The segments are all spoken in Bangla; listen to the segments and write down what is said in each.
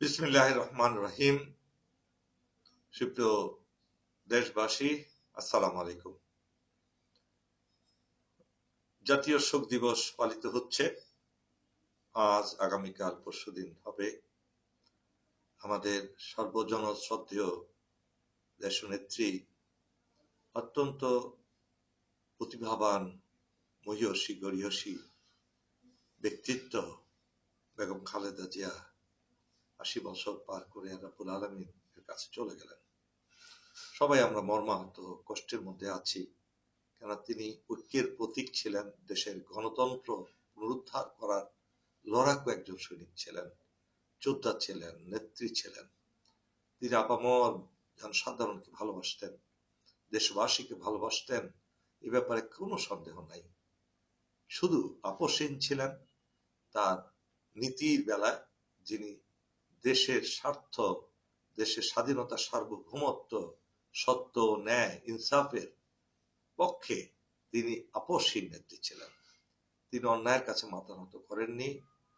বিসমিল্লাহ রহমান রহিম সুপ্রিয় দেশবাসী, আসসালামু আলাইকুম। জাতীয় শোক দিবস পালিত হচ্ছে। আজ আগামীকাল পরশুদিন হবে। আমাদের সর্বজন শ্রদ্ধেয় দেশনেত্রী, অত্যন্ত প্রতিভাবান মহিয়সী গরিয়সী ব্যক্তিত্ব বেগম খালেদা জিয়া আশি বছর পার করে রাবুল আলমীর কাছে চলে গেলেন। সবাই আমরা মর্মাহত, কষ্টের মধ্যে আছি। কেন তিনি ঐক্যের প্রতীক ছিলেন, দেশের গণতন্ত্র পুনরুদ্ধার করার লড়াকু একজন সৈনিক ছিলেন, যোদ্ধা ছিলেন, নেত্রী ছিলেন। তিনি আপামর জনসাধারণকে ভালোবাসতেন, দেশবাসীকে ভালোবাসতেন, এ ব্যাপারে কোনো সন্দেহ নাই। শুধু আপসীন ছিলেন, তার নীতির বেলায় যিনি দেশের স্বার্থ, দেশের স্বাধীনতা সার্বভৌমত্ব, সত্য ন্যায় ইনসাফের পক্ষে তিনি আপসহীন নেত্রী ছিলেন। তিনি অন্যায়ের কাছে মাথা নত করেননি,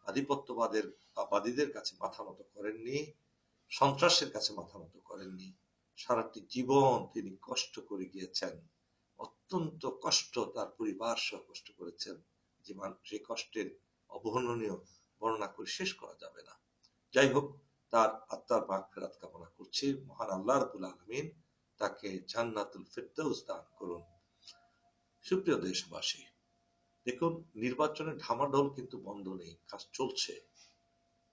আধিপত্যবাদের বাদীদের কাছে মাথা নত করেননি, সন্ত্রাসের কাছে মাথা নত করেননি। সারাটি জীবন তিনি কষ্ট করে গিয়েছেন, অত্যন্ত কষ্ট তার পরিবার সহ কষ্ট করেছেন। যে কষ্টের অবর্ণনীয় বর্ণনা করে শেষ করা যাবে না। যাই হোক তার আত্মার মাগ ফেরাত কামনা করছি। মহান আল্লাহ রাবুল আলমিন তাকে জান্নাতুল ফেরদৌস দান করুন। সুপ্রিয় দেশবাসী, দেখুন নির্বাচনের ঢামাঢোল কিন্তু বন্ধ নেই, কাজ চলছে।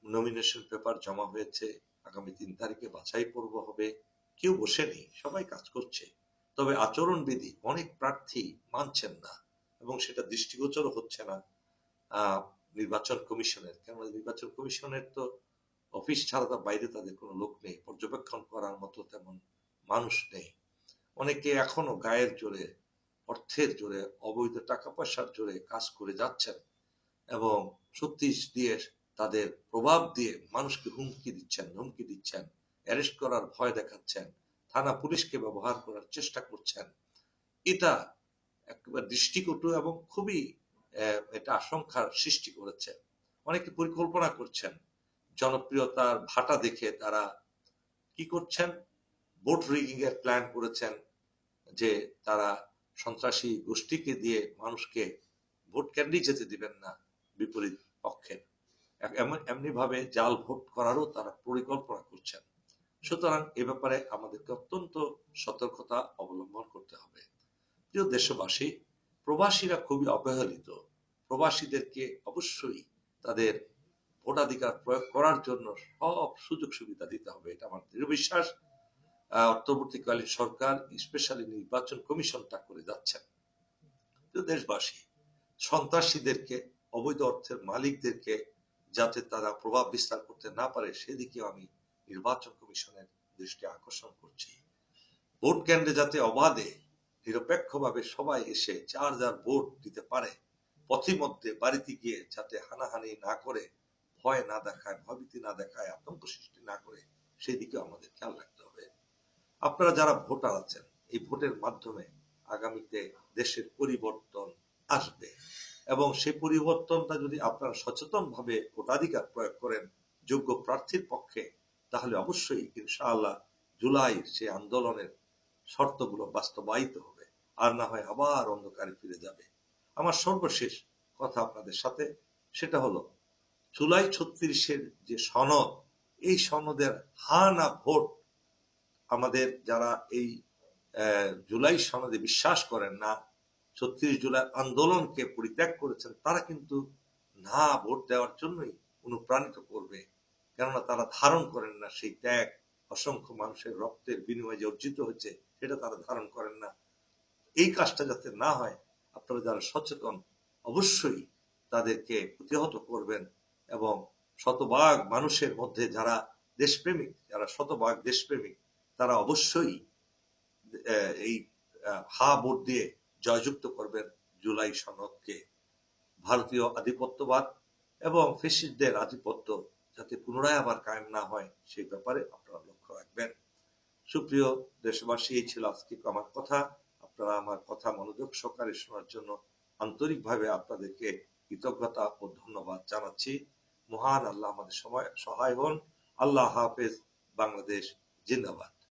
নমিনেশন পেপার জমা হয়েছে, আগামী তিন তারিখে বাছাই পর্ব হবে। কেউ বসে নেই সবাই কাজ করছে। তবে আচরণবিধি অনেক প্রার্থী মানছেন না এবং সেটা দৃষ্টিগোচর হচ্ছে না। নির্বাচন কমিশনের কেন নির্বাচন কমিশনের তো অফিস ছাড়া তার বাইরে তাদের কোনো লোক নেই, পর্যবেক্ষণ করার মতো তেমন মানুষ নেই। অনেকে এখনও গায়ের জোরে, অর্থের জোরে, অবৈধ টাকা পয়সার জোরে কাজ করে যাচ্ছেন এবং শক্তি দিয়ে তাদের প্রভাব দিয়ে মানুষকে হুমকি দিচ্ছেন হুমকি দিচ্ছেন, অ্যারেস্ট করার ভয় দেখাচ্ছেন, থানা পুলিশকে ব্যবহার করার চেষ্টা করছেন। এটা একেবারে দৃষ্টিকটু এবং খুবই এটা আশঙ্কার সৃষ্টি করেছে। অনেকে পরিকল্পনা করছেন। জনপ্রিয়তার ভাটা দেখে তারা কি করছেন? ভোট রিগিং এর প্ল্যান করেছেন যে তারা সন্ত্রাসী গোষ্ঠীকে দিয়ে মানুষকে ভোট কেন্দ্রেই যেতে দিবেন না বিপরীত পক্ষের এমনি ভাবে জাল ভোট করারও তারা পরিকল্পনা করছেন। সুতরাং এ ব্যাপারে আমাদেরকে অত্যন্ত সতর্কতা অবলম্বন করতে হবে। প্রিয় দেশবাসী, প্রবাসীরা খুবই অবহেলিত। প্রবাসীদেরকে অবশ্যই তাদের ভোটাধিকার প্রয়োগ করার জন্য সব সুযোগ সুবিধা দিতে হবে, এটা আমার দৃঢ় বিশ্বাস। অন্তর্বর্তীকালীন সরকার স্পেশালি নির্বাচন কমিশন তা করে যাচ্ছেন। দেশবাসী, সন্ত্রাসীদেরকে, অবৈধ অর্থের মালিকদেরকে যাতে তারা প্রভাব বিস্তার করতে না পারে সেদিকে আমি নির্বাচন কমিশনের দৃষ্টি আকর্ষণ করছি। ভোট কেন্দ্রে যাতে অবাধে, নিরপেক্ষভাবে সবাই এসে যার যার ভোট দিতে পারে, পথিমধ্যে বাড়িতে গিয়ে যাতে হানাহানি না করে ভয় না দেখায়, ভয়ভীতি না দেখায়, আতঙ্ক সৃষ্টি না করে সেই দিকে আমাদের খেয়াল রাখতে হবে। আপনারা যারা ভোটার আছেন, এই ভোটের মাধ্যমে আগামীতে দেশের পরিবর্তন আসবে এবং সেই পরিবর্তনটা যদি আপনারা সচেতন ভাবে ভোটাধিকার প্রয়োগ করেন যোগ্য প্রার্থীর পক্ষে, তাহলে অবশ্যই ইনশাআল্লাহ জুলাই সে আন্দোলনের শর্তগুলো বাস্তবায়িত হবে। আর না হয় আবার অন্ধকারে ফিরে যাবে। আমার সর্বশেষ কথা আপনাদের সাথে, সেটা হলো জুলাই ছত্রিশের যে সনদ, এই সনদের হা না ভোট আমাদের যারা এই জুলাই সনদে বিশ্বাস করেন না, ছত্রিশ জুলাই আন্দোলনকে পরিত্যাগ করেছেন, তারা কিন্তু না ভোট দেওয়ার জন্যই অনুপ্রাণিত করবে। কেননা তারা ধারণ করেন না সেই ত্যাগ, অসংখ্য মানুষের রক্তের বিনিময়ে যে অর্জিত হয়েছে সেটা তারা ধারণ করেন না। এই কাজটা যাতে না হয়, আপনারা যারা সচেতন, অবশ্যই তাদেরকে প্রতিহত করবেন। এবং শতভাগ মানুষের মধ্যে যারা দেশপ্রেমিক, যারা শতভাগ দেশপ্রেমিক, তারা অবশ্যই এই হা ভোট দিয়ে জয়যুক্ত করবেন জুলাই সনদকে। ভারতীয় আধিপত্যবাদ এবং ফেসিসদের আধিপত্য যাতে পুনরায় আবার কায়েম না হয় সেই ব্যাপারে আপনারা লক্ষ্য রাখবেন। সুপ্রিয় দেশবাসী, এই ছিল আজকে আমার কথা। আপনারা আমার কথা মনোযোগ সহকারে শোনার জন্য আন্তরিকভাবে আপনাদেরকে কৃতজ্ঞতা ও ধন্যবাদ জানাচ্ছি। মহান আল্লাহ আমাদের সময় সহায় হন। আল্লাহ হাফেজ বাংলাদেশ জিন্দাবাদ।